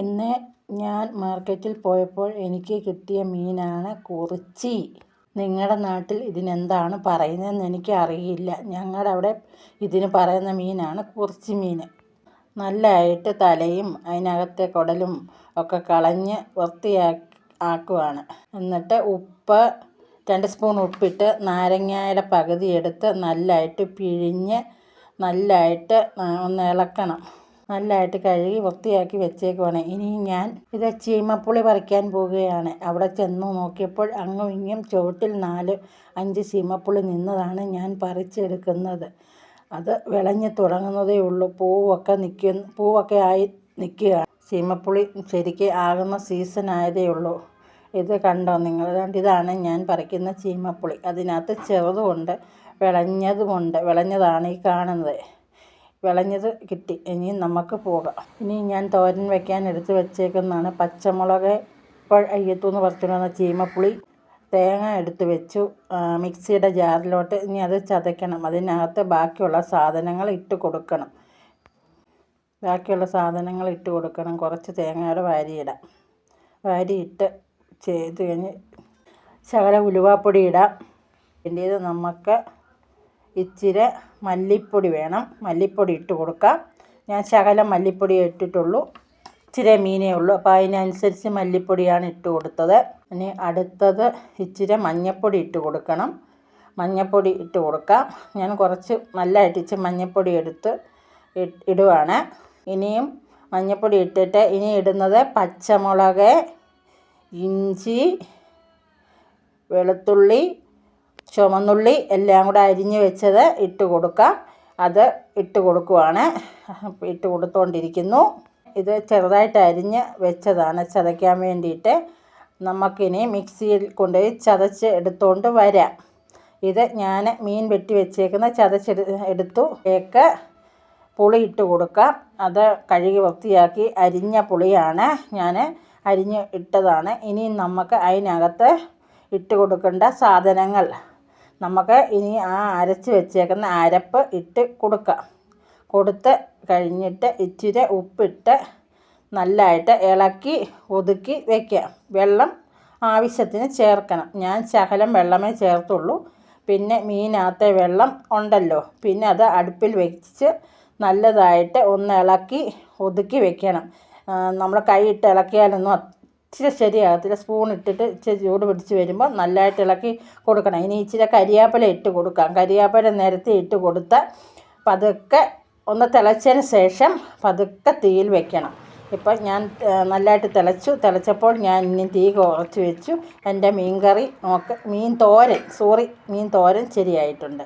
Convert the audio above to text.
ഇന്ന് ഞാൻ മാർക്കറ്റിൽ പോയപ്പോൾ എനിക്ക് കിട്ടിയ മീനാണ് കുറിച്ചി. നിങ്ങളുടെ നാട്ടിൽ ഇതിനെന്താണ് പറയുന്നതെന്ന് എനിക്ക് അറിയില്ല. ഞങ്ങളുടെ അവിടെ ഇതിന് പറയുന്ന മീനാണ് കുറിച്ചി മീൻ. നല്ലതായിട്ട് തലയും അതിനകത്തെ കുടലും ഒക്കെ കളഞ്ഞ് വൃത്തിയാക്കി ആക്കുവാണ്. എന്നിട്ട് ഉപ്പ് രണ്ട് സ്പൂൺ ഉപ്പിട്ട് നാരങ്ങയുടെ പകുതി എടുത്ത് നല്ലതായിട്ട് പിഴിഞ്ഞ് നല്ലതായിട്ട് ഒന്ന് ഇളക്കണം. നല്ലതായിട്ട് കഴുകി വൃത്തിയാക്കി വെച്ചേക്കുവാണ്. ഇനി ഞാൻ ഇത് ചീമപ്പുളി പറിക്കാൻ പോവുകയാണ്. അവിടെ ചെന്ന് നോക്കിയപ്പോൾ അങ്ങും ഇങ്ങും ചുവട്ടിൽ നാല് അഞ്ച് ചീമപ്പുളി നിന്നതാണ് ഞാൻ പറിച്ചെടുക്കുന്നത്. അത് വിളഞ്ഞു തുടങ്ങുന്നതേ ഉള്ളൂ. പൂവൊക്കെ നിൽക്കുന്ന പൂവൊക്കെ ആയി നിൽക്കുകയാണ്. ചീമപ്പുളി ശരിക്ക് ആകുന്ന സീസൺ ആയതേ ഉള്ളൂ. ഇത് കണ്ടോ നിങ്ങൾ? അതുകൊണ്ട് ഇതാണ് ഞാൻ പറിക്കുന്ന ചീമപ്പുളി. അതിനകത്ത് ചെറുതുമുണ്ട് വിളഞ്ഞതുമുണ്ട് വിളഞ്ഞതാണ് ഈ കാണുന്നത്. വിളഞ്ഞത് കിട്ടി. ഇനി നമുക്ക് പോകാം. ഇനി ഞാൻ തോരൻ വെക്കാൻ എടുത്ത് വെച്ചേക്കുന്നതാണ്. പച്ചമുളക് ഇപ്പോൾ അയ്യത്തൂന്ന് പറിച്ചുകൊണ്ട് വന്ന ചീമപ്പുളി തേങ്ങ എടുത്ത് വെച്ചു. മിക്സിയുടെ ജാറിലോട്ട് ഇനി അത് ചതയ്ക്കണം. അതിനകത്ത് ബാക്കിയുള്ള സാധനങ്ങൾ ഇട്ട് കൊടുക്കണം. ബാക്കിയുള്ള സാധനങ്ങൾ ഇട്ട് കൊടുക്കണം. കുറച്ച് തേങ്ങയുടെ വാരിയിടാം. വാരിയിട്ട് ചെയ്ത് കഴിഞ്ഞ് ശകല ഉലുവാപ്പൊടി ഇടാം. എന്റേത് നമുക്ക് ഇച്ചിരി മല്ലിപ്പൊടി വേണം. മല്ലിപ്പൊടി ഇട്ട് കൊടുക്കാം. ഞാൻ ശകലം മല്ലിപ്പൊടി ഇട്ടിട്ടുള്ളൂ. ഇച്ചിരി മീനേ ഉള്ളൂ. അപ്പോൾ അതിനനുസരിച്ച് മല്ലിപ്പൊടിയാണ് ഇട്ട് കൊടുത്തത്. ഇനി അടുത്തത് ഇച്ചിരി മഞ്ഞൾപ്പൊടി ഇട്ട് കൊടുക്കണം. മഞ്ഞൾപ്പൊടി ഇട്ട് കൊടുക്കാം. ഞാൻ കുറച്ച് നല്ലതായിട്ട് ഇച്ചിരി മഞ്ഞൾപ്പൊടി എടുത്ത് ഇടുവാണ്. ഇനിയും മഞ്ഞൾപ്പൊടി ഇട്ടിട്ട് ഇനി ഇടുന്നത് പച്ചമുളക് ഇഞ്ചി വെളുത്തുള്ളി ചുവന്നുള്ളി എല്ലാം കൂടെ അരിഞ്ഞ് വെച്ചത് ഇട്ട് കൊടുക്കാം. അത് ഇട്ട് കൊടുക്കുവാണ്. ഇട്ട് കൊടുത്തുകൊണ്ടിരിക്കുന്നു ഇത് ചെറുതായിട്ട് അരിഞ്ഞ് വെച്ചതാണ് ചതയ്ക്കാൻ വേണ്ടിയിട്ട്. നമുക്കിനി മിക്സിയിൽ കൊണ്ടുപോയി ചതച്ച് എടുത്തുകൊണ്ട് വരാം. ഇത് ഞാൻ മീൻ വെട്ടി വെച്ചേക്കുന്ന ചതച്ചെടു എടുത്തു. കേക്ക് പുളി ഇട്ട് കൊടുക്കാം. അത് കഴുകി വൃത്തിയാക്കി അരിഞ്ഞ പുളിയാണ് ഞാൻ അരിഞ്ഞ് ഇട്ടതാണ്. ഇനി നമുക്ക് അതിനകത്ത് ഇട്ട് കൊടുക്കേണ്ട സാധനങ്ങൾ നമുക്ക് ഇനി ആ അരച്ച് വെച്ചേക്കുന്ന അരപ്പ് ഇട്ട് കൊടുക്കാം. കൊടുത്ത് കഴിഞ്ഞിട്ട് ഇച്ചിരി ഉപ്പിട്ട് നല്ലതായിട്ട് ഇളക്കി ഒതുക്കി വയ്ക്കാം വെള്ളം ആവശ്യത്തിന് ചേർക്കണം. ഞാൻ ശകലം വെള്ളമേ ചേർത്തുള്ളൂ. പിന്നെ മീനകത്തെ വെള്ളം ഉണ്ടല്ലോ. പിന്നെ അത് അടുപ്പിൽ വെച്ച് നല്ലതായിട്ട് ഒന്ന് ഇളക്കി ഒതുക്കി വെക്കണം. നമ്മൾ കൈ ഇട്ട് ഇളക്കിയാലൊന്നും ഇച്ചിരി ശരിയാകത്തില്ല. സ്പൂൺ ഇട്ടിട്ട് ഇച്ചിരി ചൂട് പിടിച്ച് വരുമ്പോൾ നല്ലതായിട്ട് ഇളക്കി കൊടുക്കണം. ഇനി ഇച്ചിരി കരിയാപ്പില ഇട്ട് കൊടുക്കാം. കരിയാപ്പില നിരത്തി ഇട്ട് കൊടുത്ത് പതുക്കെ ഒന്ന് തിളച്ചതിന് ശേഷം പതുക്കെ തീയിൽ വെക്കണം. ഇപ്പം ഞാൻ നല്ലതായിട്ട് തിളച്ചു. തിളച്ചപ്പോൾ ഞാൻ ഇനി തീ കുറച്ച് വെച്ചു. എന്റെ മീൻ കറി നോക്ക് മീൻ തോരൻ സോറി മീൻ തോരൻ ശരിയായിട്ടുണ്ട്.